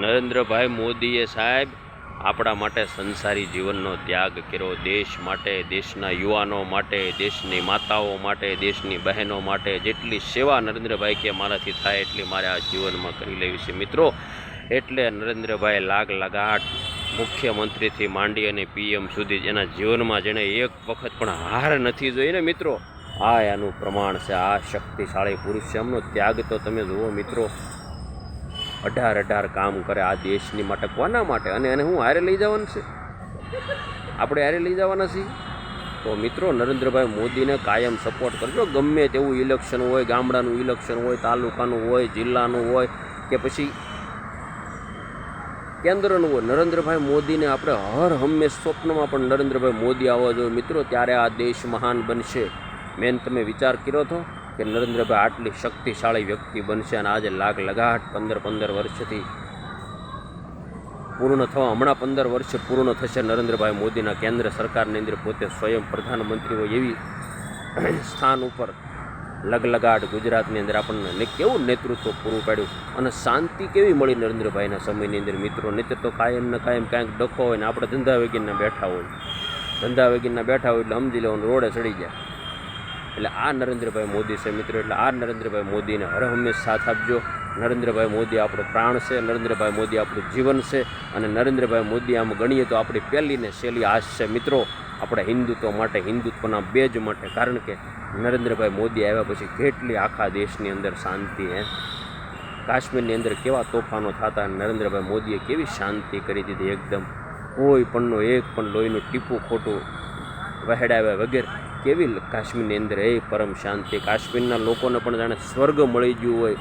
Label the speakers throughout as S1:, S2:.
S1: નરેન્દ્રભાઈ મોદીએ સાહેબ, આપણા માટે સંસારી જીવનનો ત્યાગ કર્યો. દેશ માટે, દેશના યુવાનો માટે, દેશની માતાઓ માટે, દેશની બહેનો માટે જેટલી સેવા નરેન્દ્રભાઈ કે મારાથી થાય એટલી મારે આ જીવનમાં કરી લેવી છે. મિત્રો, એટલે નરેન્દ્રભાઈ લાગ લગાટ મુખ્યમંત્રીથી માંડી અને પીએમ સુધી એના જીવનમાં જેણે એક વખત પણ હાર નથી જોઈ ને મિત્રો, આ એનું પ્રમાણ છે. આ શક્તિશાળી પુરુષ છે. એમનો ત્યાગ તો તમે જુઓ મિત્રો અઢાર અઢાર કામ કરે આ દેશની માટે, કોના માટે? અને એને હું હારે લઈ જવાનું છે? આપણે હારે લઈ જવાના છીએ? તો મિત્રો, નરેન્દ્રભાઈ મોદીને કાયમ સપોર્ટ કરજો. ગમે તેવું ઇલેક્શન હોય, ગામડાનું ઇલેક્શન હોય, તાલુકાનું હોય, જિલ્લાનું હોય, કે પછી કેન્દ્રનું હોય, નરેન્દ્રભાઈ મોદીને આપણે હર હંમેશ સ્વપ્નમાં પણ નરેન્દ્રભાઈ મોદી આવવા જોઈએ. મિત્રો, ત્યારે આ દેશ મહાન બનશે. મેન તમે વિચાર કર્યો હતો. કે નરેન્દ્રભાઈ આટલી શક્તિશાળી વ્યક્તિ બનશે અને આજે લાગ લગાટ પંદર પંદર વર્ષથી પૂર્ણ થવા, હમણાં પંદર વર્ષ પૂર્ણ થશે નરેન્દ્રભાઈ મોદીના કેન્દ્ર સરકારની અંદર પોતે સ્વયં પ્રધાનમંત્રી હોય એવી સ્થાન ઉપર લગલગાટ ગુજરાતની અંદર આપણને કેવું નેતૃત્વ પૂરું પાડ્યું અને શાંતિ કેવી મળી નરેન્દ્રભાઈના સમયની અંદર? મિત્રો નહીં તો કાયમ ને કાયમ કાંઈક ડખો હોય ને આપણે ધંધા વેગીનના બેઠા હોય. ધંધા વેગીનના બેઠા હોય એટલે સમજી લેવાનું રોડે ચડી જાય એટલે આ નરેન્દ્રભાઈ મોદી છે મિત્રો, એટલે આ નરેન્દ્રભાઈ મોદીને હર હંમેશ સાથ આપજો. નરેન્દ્રભાઈ મોદી આપણો પ્રાણ છે, નરેન્દ્રભાઈ મોદી આપણું જીવન છે, અને નરેન્દ્રભાઈ મોદી આમ ગણીએ તો આપણી પહેલી ને સહેલી આશ છે મિત્રો. આપણા હિન્દુત્વ માટે, હિન્દુત્વના બેજ માટે, કારણ કે નરેન્દ્રભાઈ મોદી આવ્યા પછી કેટલી આખા દેશની અંદર શાંતિ, હે? કાશ્મીરની અંદર કેવા તોફાનો થતા નરેન્દ્રભાઈ મોદીએ કેવી શાંતિ કરી દીધી એકદમ. કોઈ પણનો એક પણ લોહીનું ટીપું ખોટું વહેડાવ્યા વગેરે કેવી કાશ્મીરની અંદર એ પરમ શાંતિ. કાશ્મીરના લોકોને પણ જાણે સ્વર્ગ મળી ગયું હોય.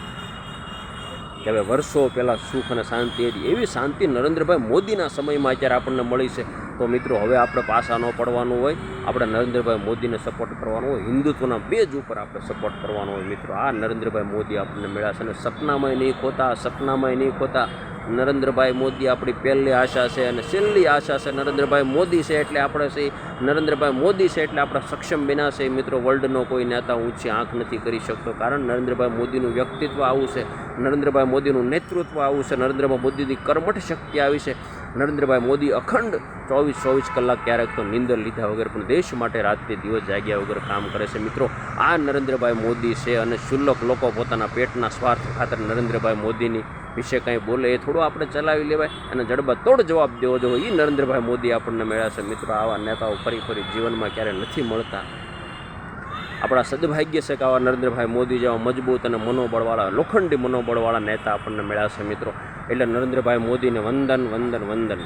S1: કે હવે વર્ષો પહેલાં સુખ અને શાંતિ હતી. એવી શાંતિ નરેન્દ્રભાઈ મોદીના સમયમાં અત્યારે આપણને મળી છે. તો મિત્રો, હવે આપણે પાછા ન પડવાનું હોય. આપણે નરેન્દ્રભાઈ મોદીને સપોર્ટ કરવાનો હોય. હિન્દુત્વના બેજ ઉપર આપણે સપોર્ટ કરવાનો હોય મિત્રો. આ નરેન્દ્રભાઈ મોદી આપણને મળ્યા છે અને સપનામાંય નહીં ખોતા, સપનામાંય નહીં ખોતા. નરેન્દ્રભાઈ મોદી આપણી પહેલી આશા છે અને છેલ્લી આશા છે નરેન્દ્રભાઈ મોદી છે એટલે આપણે છે નરેન્દ્રભાઈ મોદી છે એટલે આપણે સક્ષમ બન્યા છે મિત્રો. વર્લ્ડનો કોઈ નેતા ઊંચી આંખ નથી કરી શકતો. કારણ નરેન્દ્રભાઈ મોદીનું વ્યક્તિત્વ આવું છે. નરેન્દ્રભાઈ મોદીનું નેતૃત્વ આવું છે. નરેન્દ્રભાઈ મોદીની કર્મઠ શક્તિ આવી છે. નરેન્દ્રભાઈ મોદી અખંડ ચોવીસ ચોવીસ કલાક ક્યારેક તો નીંદર લીધા વગર પણ દેશ માટે રાત્રે દિવસ જાગ્યા વગર કામ કરે છે. મિત્રો, આ નરેન્દ્રભાઈ મોદી છે અને શુલ્લક લોકો પોતાના પેટના સ્વાર્થ ખાતર નરેન્દ્રભાઈ મોદીની વિશે કંઈ બોલે એ થોડું આપણે ચલાવી લેવાય અને જડબાતોડ જવાબ દેવો જોઈએ. એ નરેન્દ્રભાઈ મોદી આપણને મળ્યા છે. મિત્રો, આવા નેતાઓ ફરી ફરી જીવનમાં ક્યારે નથી મળતા. આપણા સદભાગ્ય છે કે આવા નરેન્દ્રભાઈ મોદી જેવા મજબૂત અને મનોબળવાળા, લોખંડી મનોબળવાળા નેતા આપણને મળ્યા છે મિત્રો. એટલે નરેન્દ્રભાઈ મોદીને વંદન વંદન વંદન.